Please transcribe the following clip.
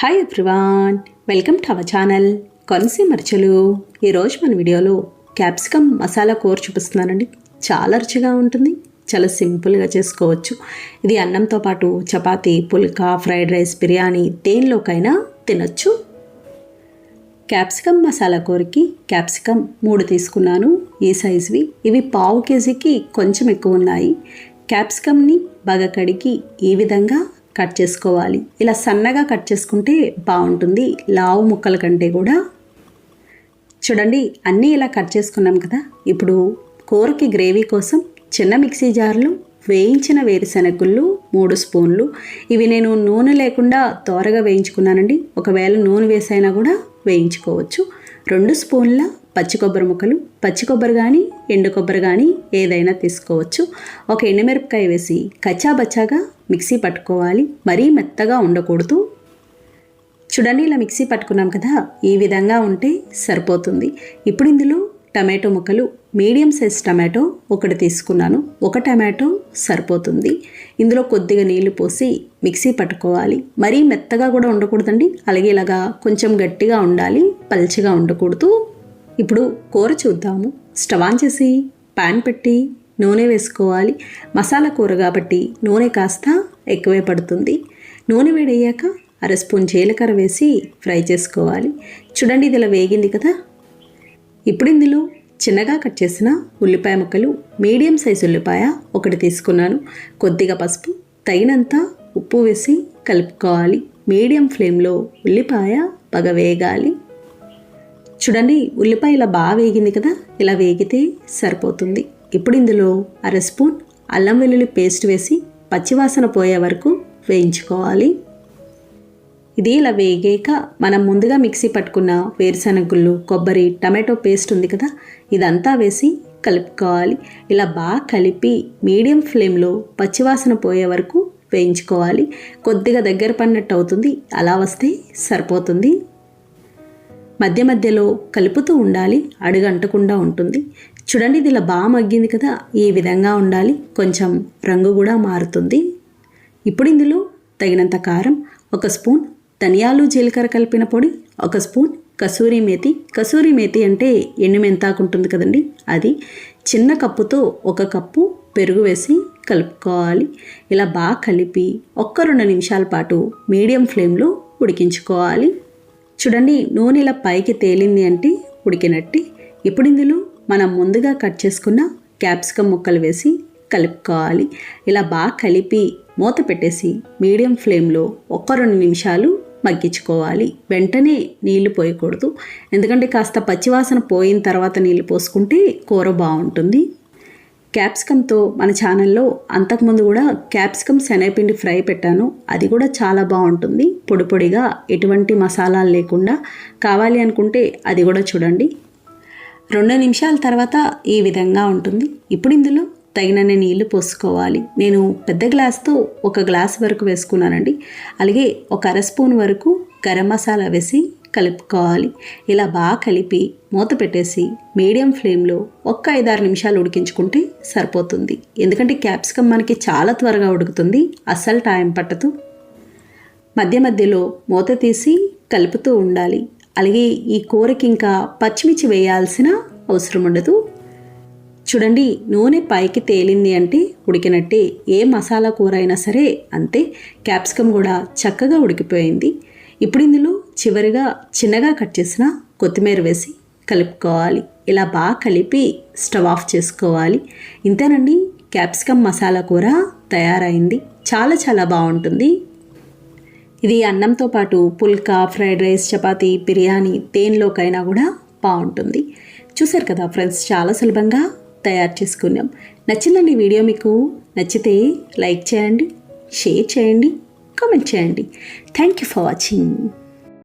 Hi everyone welcome to our channel కొనసి మరచలు ఈరోజు మన వీడియోలో క్యాప్సికమ్ మసాలా కూర చూపిస్తున్నానండి. చాలా రుచిగా ఉంటుంది చాలా సింపుల్గా చేసుకోవచ్చు. ఇది అన్నంతో పాటు చపాతీ పుల్కా ఫ్రైడ్ రైస్ బిర్యానీ దేనిలోకైనా తినొచ్చు. క్యాప్సికమ్ మసాలా కూరకి క్యాప్సికమ్ మూడు తీసుకున్నాను ఈ సైజువి ఇవి పావు కేజీకి కొంచెం ఎక్కువ ఉన్నాయి. క్యాప్సికమ్ని బాగా కడిగి ఈ విధంగా కట్ చేసుకోవాలి. ఇలా సన్నగా కట్ చేసుకుంటే బాగుంటుంది. లావు ముక్కల కంటే కూడా. చూడండి అన్నీ ఇలా కట్ చేసుకున్నాం కదా. ఇప్పుడు కూరకి గ్రేవీ కోసం చిన్న మిక్సీ జార్లో వేయించిన వేరుశనగుళ్ళు మూడు స్పూన్లు. ఇవి నేను నూనె లేకుండా తోరగా వేయించుకున్నానండి. ఒకవేళ నూనె వేసైనా కూడా వేయించుకోవచ్చు. రెండు స్పూన్ల పచ్చి కొబ్బరి ముక్కలు పచ్చి కొబ్బరి కానీ ఎండు కొబ్బరి కానీ ఏదైనా తీసుకోవచ్చు. ఒక ఎండుమిరపకాయ వేసి కచ్చాబచ్చాగా మిక్సీ పట్టుకోవాలి. మరీ మెత్తగా ఉండకూడదు. చూడండి ఇలా మిక్సీ పట్టుకున్నాం కదా ఈ విధంగా ఉంటే సరిపోతుంది. ఇప్పుడు ఇందులో టమాటో ముక్కలు మీడియం సైజ్ టమాటో ఒకటి తీసుకున్నాను. ఒక టమాటో సరిపోతుంది. ఇందులో కొద్దిగా నీళ్ళు పోసి మిక్సీ పట్టుకోవాలి. మరీ మెత్తగా కూడా ఉండకూడదండి. అలాగే ఇలాగా కొంచెం గట్టిగా ఉండాలి పల్చగా ఉండకూడదు. ఇప్పుడు కూర చూద్దాము. స్టవ్ ఆన్ చేసి పాన్ పెట్టి నూనె వేసుకోవాలి. మసాలా కూర కాబట్టి నూనె కాస్త ఎక్కువే పడుతుంది. నూనె వేడయ్యాక అర స్పూన్ జీలకర్ర వేసి ఫ్రై చేసుకోవాలి. చూడండి ఇది ఇలా వేగింది కదా. ఇప్పుడు ఇందులో చిన్నగా కట్ చేసిన ఉల్లిపాయ ముక్కలు మీడియం సైజు ఉల్లిపాయ ఒకటి తీసుకున్నాను. కొద్దిగా పసుపు తగినంత ఉప్పు వేసి కలుపుకోవాలి. మీడియం ఫ్లేమ్లో ఉల్లిపాయ బాగా వేగాలి. చూడండి ఉల్లిపాయ ఇలా బాగా వేగింది కదా. ఇలా వేగితే సరిపోతుంది. ఇప్పుడు ఇందులో అర స్పూన్ అల్లం వెల్లుల్లి పేస్ట్ వేసి పచ్చివాసన పోయే వరకు వేయించుకోవాలి. ఇది ఇలా వేగాక మనం ముందుగా మిక్సీ పట్టుకున్న వేరుశనగుళ్ళు కొబ్బరి టమాటో పేస్ట్ ఉంది కదా ఇదంతా వేసి కలుపుకోవాలి. ఇలా బాగా కలిపి మీడియం ఫ్లేమ్లో పచ్చివాసన పోయే వరకు వేయించుకోవాలి. కొద్దిగా దగ్గర పడినట్టు అవుతుంది అలా వస్తే సరిపోతుంది. మధ్య మధ్యలో కలుపుతూ ఉండాలి అడుగంటకుండా ఉంటుంది. చూడండి ఇది ఇలా బాగా మగ్గింది కదా ఈ విధంగా ఉండాలి. కొంచెం రంగు కూడా మారుతుంది. ఇప్పుడు ఇందులో తగినంత కారం ఒక స్పూన్ ధనియాలు జీలకర్ర కలిపిన పొడి ఒక స్పూన్ కసూరి మేతి. కసూరి మేతి అంటే ఎండు మెంతాకు ఉంటుంది కదండి అది చిన్న కప్పుతో ఒక కప్పు పెరుగు వేసి కలుపుకోవాలి. ఇలా బాగా కలిపి ఒక్క రెండు నిమిషాల పాటు మీడియం ఫ్లేమ్లో ఉడికించుకోవాలి. చూడండి నూనె ఇలా పైకి తేలింది అంటే ఉడికినట్టు. ఇప్పుడు ఇందులో మనం ముందుగా కట్ చేసుకున్న క్యాప్సికమ్ ముక్కలు వేసి కలుపుకోవాలి. ఇలా బాగా కలిపి మూత పెట్టేసి మీడియం ఫ్లేమ్లో ఒక్క రెండు నిమిషాలు మగ్గించుకోవాలి. వెంటనే నీళ్ళు పోయకూడదు. ఎందుకంటే కాస్త పచ్చివాసన పోయిన తర్వాత నీళ్ళు పోసుకుంటే కూర బాగుంటుంది. క్యాప్సికమ్తో మన ఛానల్లో అంతకుముందు కూడా క్యాప్సికమ్ శనగపిండి ఫ్రై పెట్టాను. అది కూడా చాలా బాగుంటుంది. పొడి పొడిగా ఎటువంటి మసాలాలు లేకుండా కావాలి అనుకుంటే అది కూడా చూడండి. రెండు నిమిషాల తర్వాత ఈ విధంగా ఉంటుంది. ఇప్పుడు ఇందులో తగినన్ని నీళ్ళు పోసుకోవాలి. నేను పెద్ద గ్లాస్తో ఒక గ్లాస్ వరకు వేసుకున్నానండి. అలాగే ఒక అర స్పూన్ వరకు గరం మసాలా వేసి కలుపుకోవాలి. ఇలా బాగా కలిపి మూత పెట్టేసి మీడియం ఫ్లేమ్లో ఒక్క ఐదారు నిమిషాలు ఉడికించుకుంటే సరిపోతుంది. ఎందుకంటే క్యాప్సికమ్ మనకి చాలా త్వరగా ఉడుకుతుంది. అస్సలు టైం పట్టదు. మధ్య మధ్యలో మూత తీసి కలుపుతూ ఉండాలి. అలాగే ఈ కూరకి ఇంకా పచ్చిమిర్చి వేయాల్సిన అవసరం ఉండదు. చూడండి నూనె పైకి తేలింది అంటే ఉడికినట్టే ఏ మసాలా కూర అయినా సరే అంతే క్యాప్సికమ్ కూడా చక్కగా ఉడికిపోయింది. ఇప్పుడు ఇందులో చివరిగా చిన్నగా కట్ చేసిన కొత్తిమీర వేసి కలుపుకోవాలి. ఇలా బాగా కలిపి స్టవ్ ఆఫ్ చేసుకోవాలి. ఇంతేనండి క్యాప్సికమ్ మసాలా కూర తయారైంది. చాలా చాలా బాగుంటుంది. ఇది అన్నంతో పాటు పుల్కా ఫ్రైడ్ రైస్ చపాతీ బిర్యానీ దేనిలోకైనా కూడా బాగుంటుంది. చూసారు కదా ఫ్రెండ్స్ చాలా సులభంగా తయారు చేసుకున్నాం. నచ్చిందండి వీడియో మీకు నచ్చితే లైక్ చేయండి షేర్ చేయండి కామెంట్ చేయండి. Thank you for watching